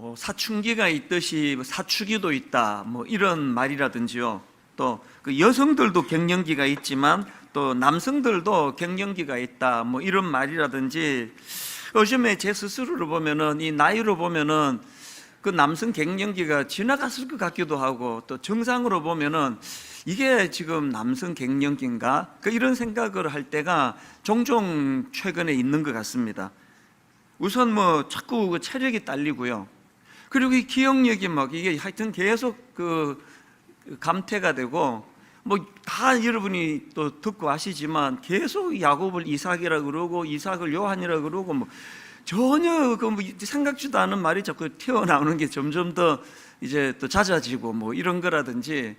뭐 사춘기가 있듯이 뭐 사추기도 있다 뭐 이런 말이라든지요. 또 그 여성들도 갱년기가 있지만 또 남성들도 갱년기가 있다 뭐 이런 말이라든지 요즘에 제 스스로를 보면은 이 나이로 보면은 그 남성 갱년기가 지나갔을 것 같기도 하고 또 정상으로 보면은 이게 지금 남성 갱년기인가 그 이런 생각을 할 때가 종종 최근에 있는 것 같습니다. 우선 뭐 자꾸 그 체력이 딸리고요. 그리고 이 기억력이 막 이게 하여튼 계속 그 감퇴가 되고 뭐 다 여러분이 또 듣고 아시지만 계속 야곱을 이삭이라 그러고 이삭을 요한이라 그러고 뭐 전혀 그 뭐 생각지도 않은 말이 자꾸 튀어나오는 게 점점 더 이제 또 잦아지고 뭐 이런 거라든지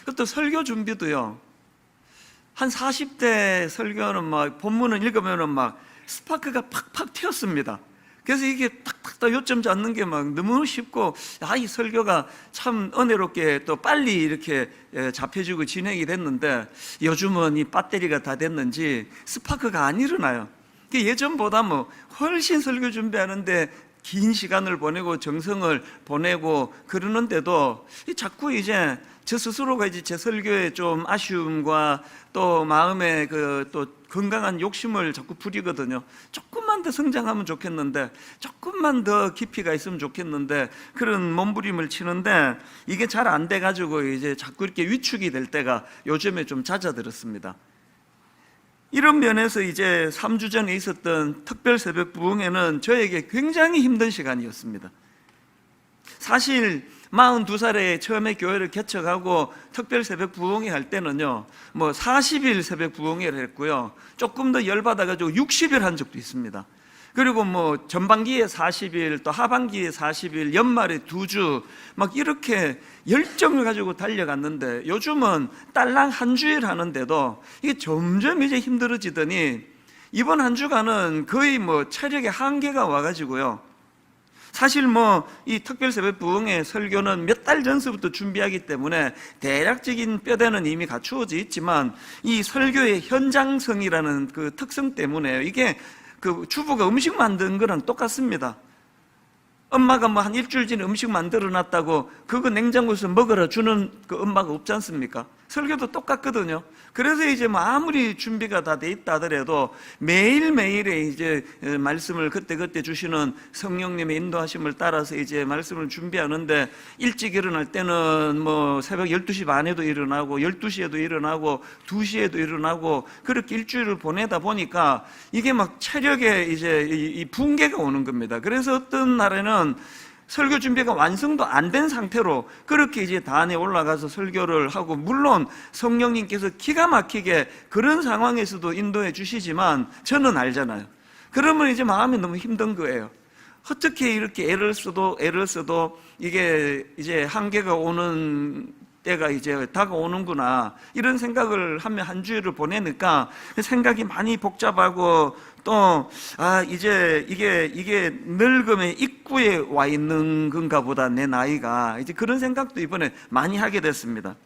그것도 설교 준비도요. 한 40대 설교는 막 본문을 읽으면은 막 스파크가 팍팍 튀었습니다. 그래서 이게 다 요점 잡는 게 막 너무 쉽고 아 이 설교가 참 은혜롭게 또 빨리 이렇게 예, 잡혀지고 진행이 됐는데 요즘은 이 배터리가 다 됐는지 스파크가 안 일어나요. 그 예전보다 뭐 훨씬 설교 준비하는데 긴 시간을 보내고 정성을 보내고 그러는데도 이 자꾸 이제 저 스스로가 이제 제 설교에 좀 아쉬움과 또 마음에 그또 건강한 욕심을 자꾸 부리거든요. 조금만 더 성장하면 좋겠는데, 조금만 더 깊이가 있으면 좋겠는데 그런 몸부림을 치는데 이게 잘 안 돼가지고 이제 자꾸 이렇게 위축이 될 때가 요즘에 좀 잦아들었습니다. 이런 면에서 이제 3주 전에 있었던 특별 새벽 부흥회는 저에게 굉장히 힘든 시간이었습니다. 사실 42살에 처음에 교회를 개척하고 특별 새벽 부흥회 할 때는요, 뭐 40일 새벽 부흥회를 했고요, 조금 더 열받아 가지고 60일 한 적도 있습니다. 그리고 뭐 전반기에 40일, 또 하반기에 40일, 연말에 두 주, 막 이렇게 열정을 가지고 달려갔는데 요즘은 딸랑 한 주일 하는데도 이게 점점 이제 힘들어지더니 이번 한 주간은 거의 뭐 체력의 한계가 와가지고요. 사실 뭐 이 특별 새벽 부흥의 설교는 몇 달 전서부터 준비하기 때문에 대략적인 뼈대는 이미 갖추어져 있지만 이 설교의 현장성이라는 그 특성 때문에 이게 그 주부가 음식 만든 거랑 똑같습니다. 엄마가 뭐 한 일주일 전에 음식 만들어 놨다고 그거 냉장고에서 먹으라 주는 그 엄마가 없지 않습니까? 설교도 똑같거든요. 그래서 이제 뭐 아무리 준비가 다 돼 있다 하더라도 매일매일의 이제 어, 말씀을 그때그때 주시는 성령님의 인도하심을 따라서 이제 말씀을 준비하는데 일찍 일어날 때는 뭐 새벽 12시 반에도 일어나고 12시에도 일어나고 2시에도 일어나고 그렇게 일주일을 보내다 보니까 이게 막 체력에 이제 이- 이 붕괴가 오는 겁니다. 그래서 어떤 날에는 설교 준비가 완성도 안 된 상태로 그렇게 이제 단에 올라가서 설교를 하고 물론 성령님께서 기가 막히게 그런 상황에서도 인도해 주시지만 저는 알잖아요. 그러면 이제 마음이 너무 힘든 거예요. 어떻게 이렇게 애를 써도 애를 써도 이게 이제 한계가 오는 때가 이제 다가오는구나 이런 생각을 하며 한 주일을 보내니까 생각이 많이 복잡하고 또 아 이제 이게 이게 늙음의 입구에 와 있는 건가 보다 내 나이가 이제 그런 생각도 이번에 많이 하게 됐습니다.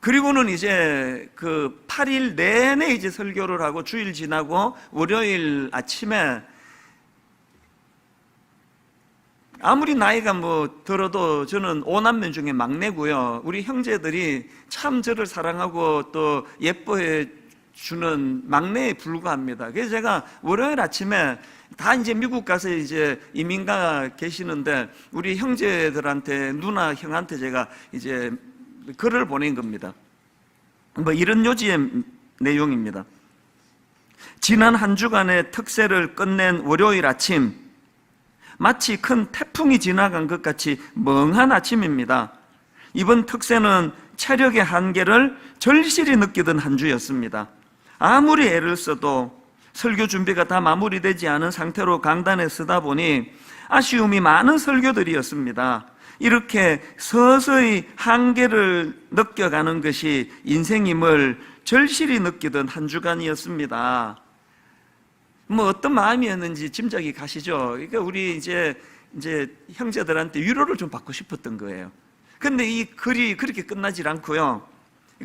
그리고는 이제 그 8일 내내 이제 설교를 하고 주일 지나고 월요일 아침에 아무리 나이가 뭐 들어도 저는 오남매 중에 막내고요. 우리 형제들이 참 저를 사랑하고 또 예뻐해 주는 막내에 불과합니다. 그래서 제가 월요일 아침에 다 이제 미국 가서 이제 이민가 계시는데 우리 형제들한테 누나 형한테 제가 이제 글을 보낸 겁니다. 뭐 이런 요지의 내용입니다. 지난 한 주간의 특세를 끝낸 월요일 아침 마치 큰 태풍이 지나간 것 같이 멍한 아침입니다. 이번 특세는 체력의 한계를 절실히 느끼던 한 주였습니다. 아무리 애를 써도 설교 준비가 다 마무리되지 않은 상태로 강단에 서다 보니 아쉬움이 많은 설교들이었습니다. 이렇게 서서히 한계를 느껴가는 것이 인생임을 절실히 느끼던 한 주간이었습니다. 뭐 어떤 마음이었는지 짐작이 가시죠. 그러니까 우리 이제 이제 형제들한테 위로를 좀 받고 싶었던 거예요. 근데 이 글이 그렇게 끝나질 않고요.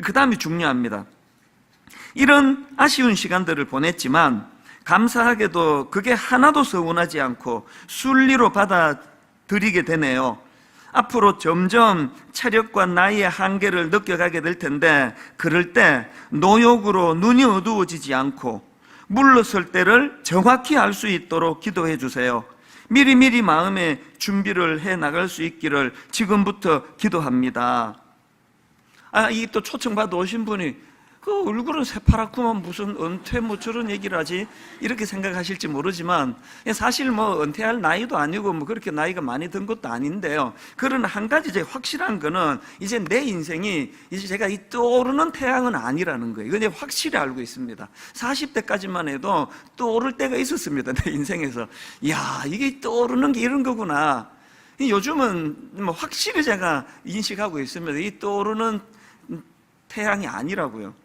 그 다음이 중요합니다. 이런 아쉬운 시간들을 보냈지만 감사하게도 그게 하나도 서운하지 않고 순리로 받아들이게 되네요. 앞으로 점점 체력과 나이의 한계를 느껴가게 될 텐데 그럴 때 노욕으로 눈이 어두워지지 않고 물러설 때를 정확히 알 수 있도록 기도해 주세요. 미리미리 마음의 준비를 해 나갈 수 있기를 지금부터 기도합니다. 아, 이 또 초청받아 오신 분이 그 얼굴은 새파랗구만 무슨 은퇴 뭐 저런 얘기를 하지 이렇게 생각하실지 모르지만 사실 뭐 은퇴할 나이도 아니고 뭐 그렇게 나이가 많이 든 것도 아닌데요. 그러나 한 가지 이제 확실한 거는 이제 내 인생이 이제 제가 이 떠오르는 태양은 아니라는 거예요. 이건 확실히 알고 있습니다. 40대까지만 해도 떠오를 때가 있었습니다. 내 인생에서. 야, 이게 떠오르는 게 이런 거구나. 이 요즘은 뭐 확실히 제가 인식하고 있습니다. 이 떠오르는 태양이 아니라고요.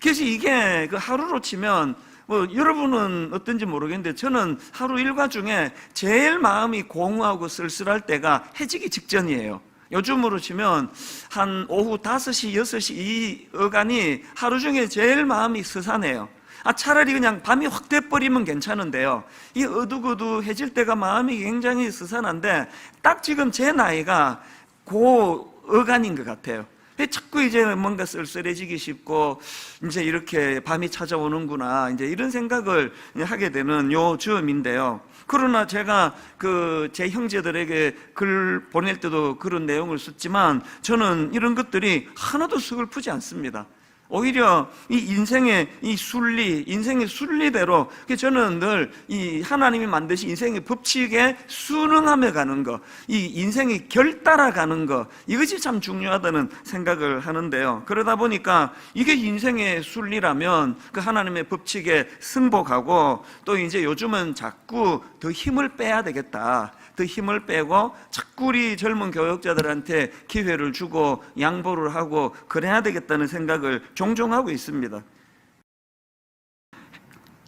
그래서 이게 그 하루로 치면 뭐 여러분은 어떤지 모르겠는데 저는 하루 일과 중에 제일 마음이 공허하고 쓸쓸할 때가 해지기 직전이에요. 요즘으로 치면 한 오후 5시, 6시 이 어간이 하루 중에 제일 마음이 스산해요. 아, 차라리 그냥 밤이 확 돼버리면 괜찮은데요. 이 어둑어둑해질 때가 마음이 굉장히 스산한데 딱 지금 제 나이가 고 어간인 것 같아요. 왜 자꾸 이제 뭔가 쓸쓸해지기 쉽고 이제 이렇게 밤이 찾아오는구나 이제 이런 생각을 하게 되는 요 즈음인데요. 그러나 제가 그 제 형제들에게 글 보낼 때도 그런 내용을 썼지만 저는 이런 것들이 하나도 슬프지 않습니다. 오히려 이 인생의 이 순리, 인생의 순리대로 그 저는 늘 이 하나님이 만드신 인생의 법칙에 순응하며 가는 거, 이 인생이 결따라가는 거 이것이 참 중요하다는 생각을 하는데요. 그러다 보니까 이게 인생의 순리라면 그 하나님의 법칙에 승복하고 또 이제 요즘은 자꾸 더 힘을 빼야 되겠다. 더 힘을 빼고 자꾸 우리 젊은 교역자들한테 기회를 주고 양보를 하고 그래야 되겠다는 생각을 종종 하고 있습니다.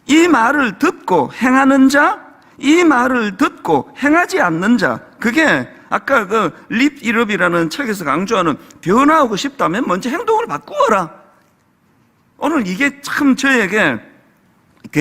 이 말을 듣고 행하는 자, 이 말을 듣고 행하지 않는 자, 그게 아까 그 립 이럽이라는 책에서 강조하는 변화하고 싶다면 먼저 행동을 바꾸어라. 오늘 이게 참 저에게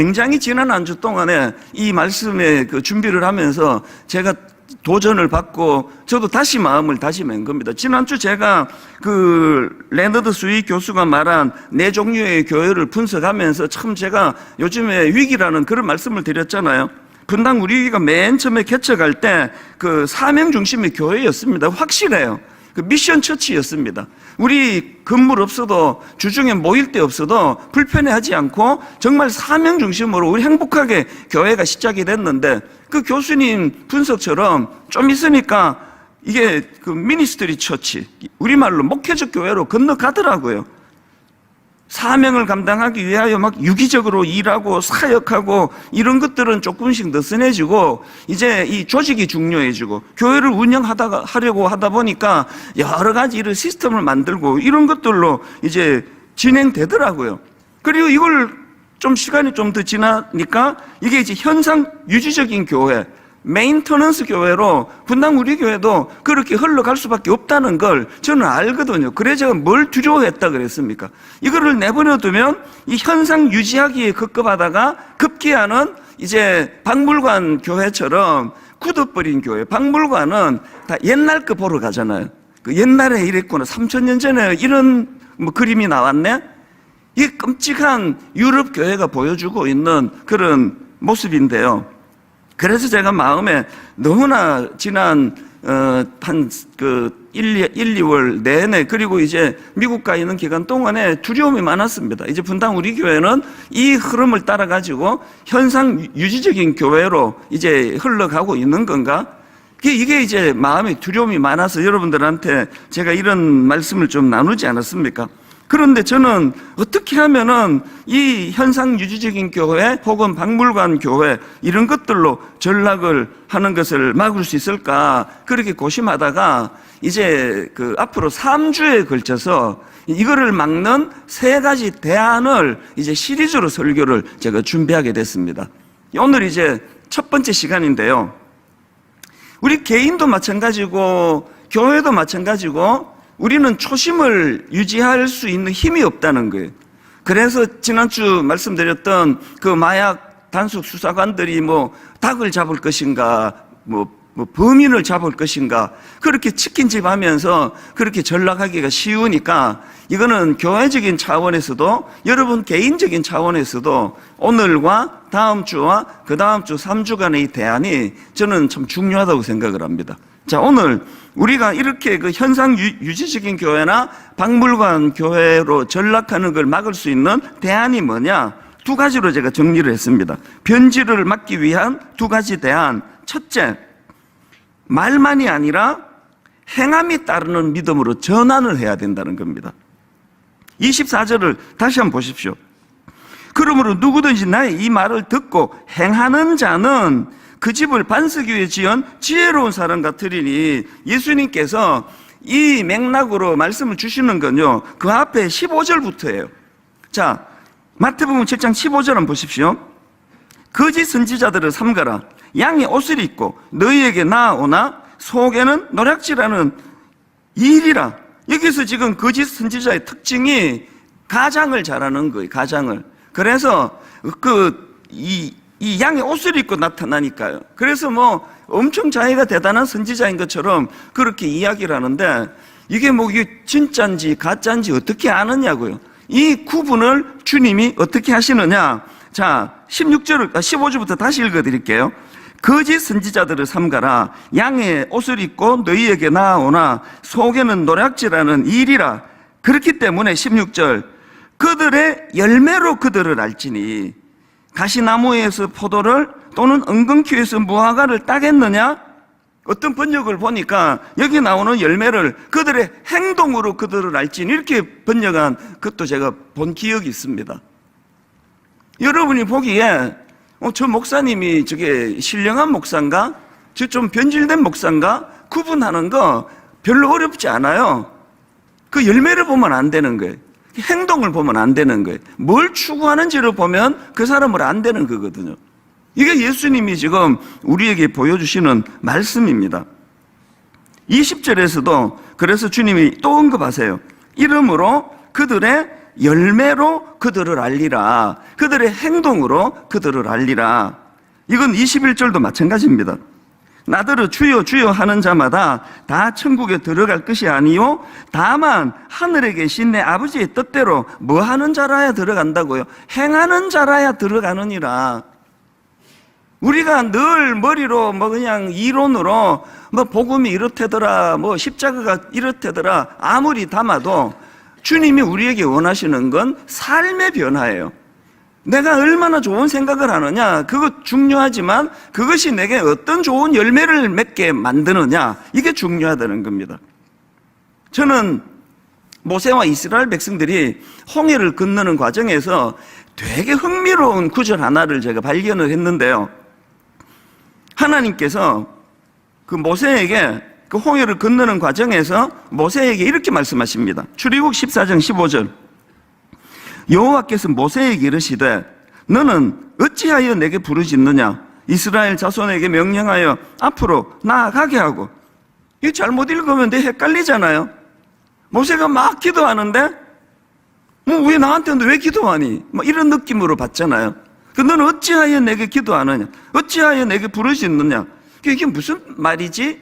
굉장히 지난 한 주 동안에 이 말씀에 그 준비를 하면서 제가 도전을 받고 저도 다시 마음을 다짐한 겁니다. 지난주 제가 그 레너드 스위 교수가 말한 네 종류의 교회를 분석하면서 참 제가 요즘에 위기라는 그런 말씀을 드렸잖아요. 분당 우리 위기가 맨 처음에 개척할 때 그 사명 중심의 교회였습니다. 확실해요. 그 미션 처치였습니다. 우리 건물 없어도 주중에 모일 때 없어도 불편해하지 않고 정말 사명 중심으로 우리 행복하게 교회가 시작이 됐는데 그 교수님 분석처럼 좀 있으니까 이게 그 미니스트리 처치 우리말로 목회적 교회로 건너가더라고요. 사명을 감당하기 위하여 막 유기적으로 일하고 사역하고 이런 것들은 조금씩 느슨해지고 이제 이 조직이 중요해지고 교회를 운영하다가 하려고 하다 보니까 여러 가지 이런 시스템을 만들고 이런 것들로 이제 진행되더라고요. 그리고 이걸 좀 시간이 좀 더 지나니까 이게 이제 현상 유지적인 교회 메인터넌스 교회로 분당 우리 교회도 그렇게 흘러갈 수밖에 없다는 걸 저는 알거든요. 그래 제가 뭘 두려워했다 그랬습니까? 이거를 내버려 두면 이 현상 유지하기에 급급하다가 급기야는 이제 박물관 교회처럼 굳어버린 교회. 박물관은 다 옛날 거 보러 가잖아요. 그 옛날에 이랬구나. 3천년 전에 이런 뭐 그림이 나왔네? 이 끔찍한 유럽 교회가 보여주고 있는 그런 모습인데요. 그래서 제가 마음에 너무나 지난 어, 한그 1, 1, 2월 내내 그리고 이제 미국 가 있는 기간 동안에 두려움이 많았습니다. 이제 분당 우리 교회는 이 흐름을 따라 가지고 현상 유지적인 교회로 이제 흘러가고 있는 건가? 이게 이제 마음에 두려움이 많아서 여러분들한테 제가 이런 말씀을 좀 나누지 않았습니까? 그런데 저는 어떻게 하면은 이 현상 유지적인 교회 혹은 박물관 교회 이런 것들로 전락을 하는 것을 막을 수 있을까 그렇게 고심하다가 이제 그 앞으로 3주에 걸쳐서 이거를 막는 세 가지 대안을 이제 시리즈로 설교를 제가 준비하게 됐습니다. 오늘 이제 첫 번째 시간인데요. 우리 개인도 마찬가지고 교회도 마찬가지고 우리는 초심을 유지할 수 있는 힘이 없다는 거예요. 그래서 지난주 말씀드렸던 그 마약 단속 수사관들이 뭐 닭을 잡을 것인가, 뭐, 뭐 범인을 잡을 것인가, 그렇게 치킨집 하면서 그렇게 전락하기가 쉬우니까 이거는 교회적인 차원에서도 여러분 개인적인 차원에서도 오늘과 다음 주와 그 다음 주 3주간의 이 대안이 저는 참 중요하다고 생각을 합니다. 자, 오늘 우리가 이렇게 그 현상 유- 유지적인 교회나 박물관 교회로 전락하는 걸 막을 수 있는 대안이 뭐냐? 두 가지로 제가 정리를 했습니다. 변질을 막기 위한 두 가지 대안. 첫째, 말만이 아니라 행함이 따르는 믿음으로 전환을 해야 된다는 겁니다. 24절을 다시 한번 보십시오. 그러므로 누구든지 나의 이 말을 듣고 행하는 자는 그 집을 반석 위에 지은 지혜로운 사람 같으리니 예수님께서 이 맥락으로 말씀을 주시는 건요. 그 앞에 15절부터예요. 자, 마태복음 7장 15절 한번 보십시오. 거짓 선지자들을 삼가라. 양의 옷을 입고 너희에게 나아오나 속에는 노략질하는 일이라. 여기서 지금 거짓 선지자의 특징이 가장을 잘하는 거예요. 가장을. 그래서 그 이 이 양의 옷을 입고 나타나니까요. 그래서 뭐 엄청 자기가 대단한 선지자인 것처럼 그렇게 이야기를 하는데 이게 뭐 이게 진짜인지 가짜인지 어떻게 아느냐고요. 이 구분을 주님이 어떻게 하시느냐? 자, 16절, 15절부터 다시 읽어 드릴게요. 거짓 선지자들을 삼가라. 양의 옷을 입고 너희에게 나아오나 속에는 노략질하는 일이라. 그렇기 때문에 16절. 그들의 열매로 그들을 알지니 가시나무에서 포도를 또는 은근키에서 무화과를 따겠느냐? 어떤 번역을 보니까 여기 나오는 열매를 그들의 행동으로 그들을 알지니 이렇게 번역한 그것도 제가 본 기억이 있습니다. 여러분이 보기에 어, 저 목사님이 저게 신령한 목사인가? 저 좀 변질된 목사인가? 구분하는 거 별로 어렵지 않아요. 그 열매를 보면 안 되는 거예요. 행동을 보면 안 되는 거예요. 뭘 추구하는지를 보면 그 사람을 안 되는 거거든요. 이게 예수님이 지금 우리에게 보여주시는 말씀입니다. 20절에서도 그래서 주님이 또 언급하세요. 이름으로 그들의 열매로 그들을 알리라. 그들의 행동으로 그들을 알리라. 이건 21절도 마찬가지입니다. 나더러 주여 주여 하는 자마다 다 천국에 들어갈 것이 아니요. 다만 하늘에 계신 내 아버지의 뜻대로 뭐 하는 자라야 들어간다고요? 행하는 자라야 들어가느니라. 우리가 늘 머리로 뭐 그냥 이론으로 뭐 복음이 이렇대더라 뭐 십자가가 이렇대더라 아무리 담아도 주님이 우리에게 원하시는 건 삶의 변화예요 내가 얼마나 좋은 생각을 하느냐, 그것 중요하지만 그것이 내게 어떤 좋은 열매를 맺게 만드느냐, 이게 중요하다는 겁니다. 저는 모세와 이스라엘 백성들이 홍해를 건너는 과정에서 되게 흥미로운 구절 하나를 제가 발견을 했는데요. 하나님께서 그 모세에게 그 홍해를 건너는 과정에서 모세에게 이렇게 말씀하십니다. 출애굽 14장 15절. 여호와께서 모세에게 이르시되 너는 어찌하여 내게 부르짖느냐? 이스라엘 자손에게 명령하여 앞으로 나아가게 하고. 이거 잘못 읽으면 내 헷갈리잖아요. 모세가 막 기도하는데 뭐 왜 나한테는 왜 기도하니? 뭐 이런 느낌으로 받잖아요. 그 너는 어찌하여 내게 기도하느냐? 어찌하여 내게 부르짖느냐? 이게 무슨 말이지?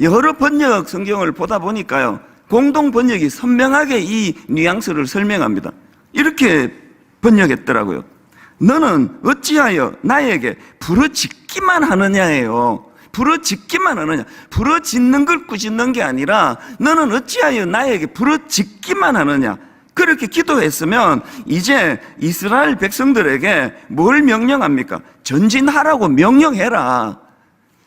여러 번역 성경을 보다 보니까요. 공동 번역이 선명하게 이 뉘앙스를 설명합니다 이렇게 번역했더라고요. 너는 어찌하여 나에게 부르짖기만 하느냐예요. 부르짖기만 하느냐. 부르짖는 걸 꾸짖는 게 아니라 너는 어찌하여 나에게 부르짖기만 하느냐. 그렇게 기도했으면 이제 이스라엘 백성들에게 뭘 명령합니까? 전진하라고 명령해라.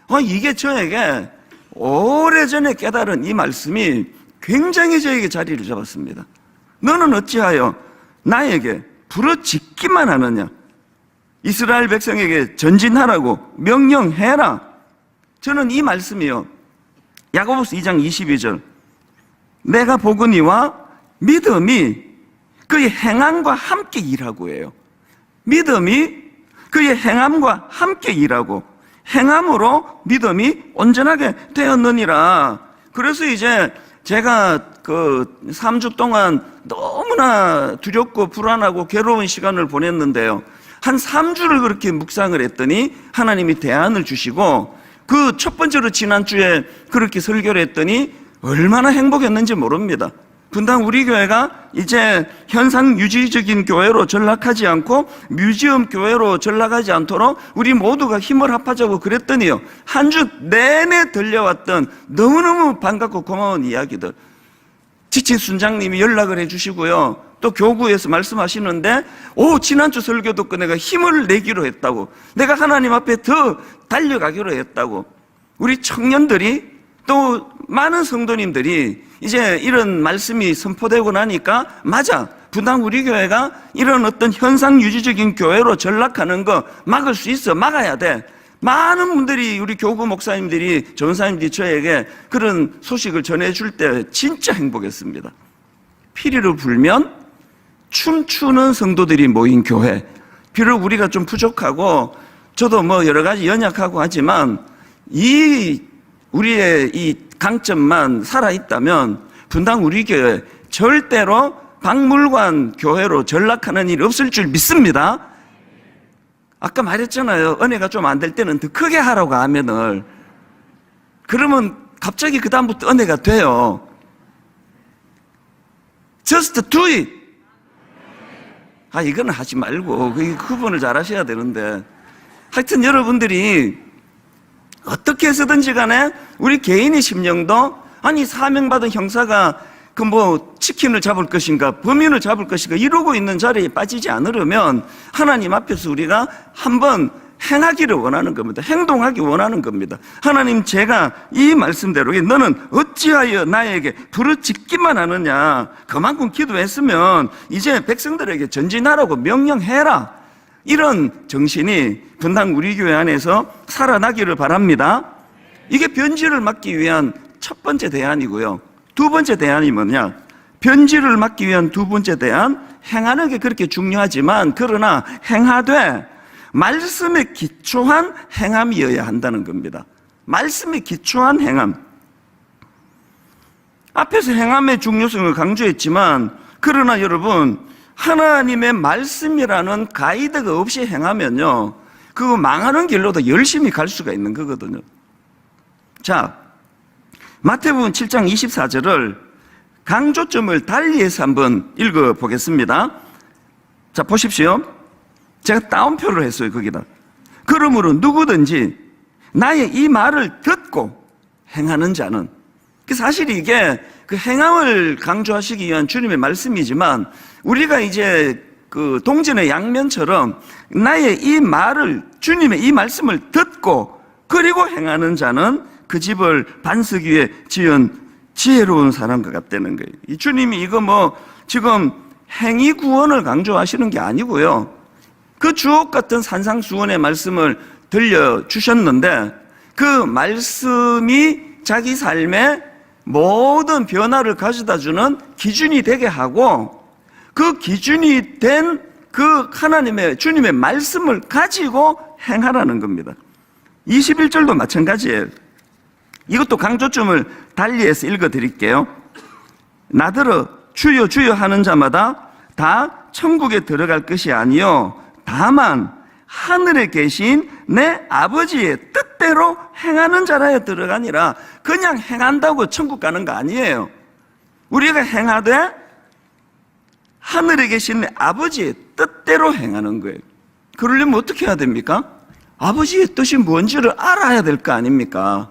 어, 이게 저에게 오래전에 깨달은 이 말씀이 굉장히 저에게 자리를 잡았습니다. 너는 어찌하여 나에게 부르짖기만 하느냐? 이스라엘 백성에게 전진하라고 명령해라. 저는 이 말씀이요. 야고보스 2장 22절. 내가 보거니와 믿음이 그의 행함과 함께 일하고 해요. 믿음이 그의 행함과 함께 일하고 행함으로 믿음이 온전하게 되었느니라. 그래서 이제 제가 그 3주 동안 너무나 너무나 두렵고 불안하고 괴로운 시간을 보냈는데요. 한 3주를 그렇게 묵상을 했더니 하나님이 대안을 주시고 그 첫 번째로 지난주에 그렇게 설교를 했더니 얼마나 행복했는지 모릅니다. 분당 우리 교회가 이제 현상 유지적인 교회로 전락하지 않고 뮤지엄 교회로 전락하지 않도록 우리 모두가 힘을 합하자고 그랬더니요. 한 주 내내 들려왔던 너무너무 반갑고 고마운 이야기들. 지친 순장님이 연락을 해주시고요. 또 교구에서 말씀하시는데, 오, 지난주 설교 듣고 내가 힘을 내기로 했다고. 내가 하나님 앞에 더 달려가기로 했다고. 우리 청년들이 또 많은 성도님들이 이제 이런 말씀이 선포되고 나니까, 맞아. 분당 우리 교회가 이런 어떤 현상 유지적인 교회로 전락하는 거 막을 수 있어. 막아야 돼. 많은 분들이 우리 교구 목사님들이 전사님들이 저에게 그런 소식을 전해줄 때 진짜 행복했습니다. 피리를 불면 춤추는 성도들이 모인 교회. 비록 우리가 좀 부족하고 저도 뭐 여러 가지 연약하고 하지만 이 우리의 이 강점만 살아 있다면 분당 우리 교회 절대로 박물관 교회로 전락하는 일이 없을 줄 믿습니다. 아까 말했잖아요. 은혜가 좀 안 될 때는 더 크게 하라고 하면을. 그러면 갑자기 그다음부터 은혜가 돼요. Just do it. 아, 이거는 하지 말고, 그 구분을 잘 하셔야 되는데. 하여튼 여러분들이 어떻게 해서든지 간에 우리 개인의 심령도 아니, 사명받은 형사가 그 뭐 치킨을 잡을 것인가, 범인을 잡을 것인가 이러고 있는 자리에 빠지지 않으려면 하나님 앞에서 우리가 한번 행하기를 원하는 겁니다. 행동하기 원하는 겁니다. 하나님 제가 이 말씀대로 너는 어찌하여 나에게 부르짖기만 하느냐 그만큼 기도했으면 이제 백성들에게 전진하라고 명령해라 이런 정신이 분당 우리 교회 안에서 살아나기를 바랍니다. 이게 변질을 막기 위한 첫 번째 대안이고요. 두 번째 대안이 뭐냐? 변질을 막기 위한 두 번째 대안, 행하는 게 그렇게 중요하지만, 그러나 행하되, 말씀에 기초한 행함이어야 한다는 겁니다. 말씀에 기초한 행함. 앞에서 행함의 중요성을 강조했지만, 그러나 여러분, 하나님의 말씀이라는 가이드가 없이 행하면요, 그거 망하는 길로도 열심히 갈 수가 있는 거거든요. 자, 마태복음 7장 24절을 강조점을 달리해서 한번 읽어 보겠습니다. 자, 보십시오. 제가 따옴표를 했어요, 거기다. 그러므로 누구든지 나의 이 말을 듣고 행하는 자는 그 사실 이게 그 행함을 강조하시기 위한 주님의 말씀이지만 우리가 이제 그 동전의 양면처럼 나의 이 말을 주님의 이 말씀을 듣고 그리고 행하는 자는 그 집을 반석 위에 지은 지혜로운 사람과 같다는 거예요. 이 주님이 이거 뭐 지금 행위 구원을 강조하시는 게 아니고요. 그 주옥 같은 산상수원의 말씀을 들려주셨는데 그 말씀이 자기 삶에 모든 변화를 가져다 주는 기준이 되게 하고 그 기준이 된 그 하나님의 주님의 말씀을 가지고 행하라는 겁니다. 21절도 마찬가지예요. 이것도 강조점을 달리해서 읽어 드릴게요. 나더러 주여 주여 하는 자마다 다 천국에 들어갈 것이 아니요 다만 하늘에 계신 내 아버지의 뜻대로 행하는 자라야 들어가니라 그냥 행한다고 천국 가는 거 아니에요. 우리가 행하되 하늘에 계신 내 아버지의 뜻대로 행하는 거예요. 그러려면 어떻게 해야 됩니까? 아버지의 뜻이 뭔지를 알아야 될 거 아닙니까?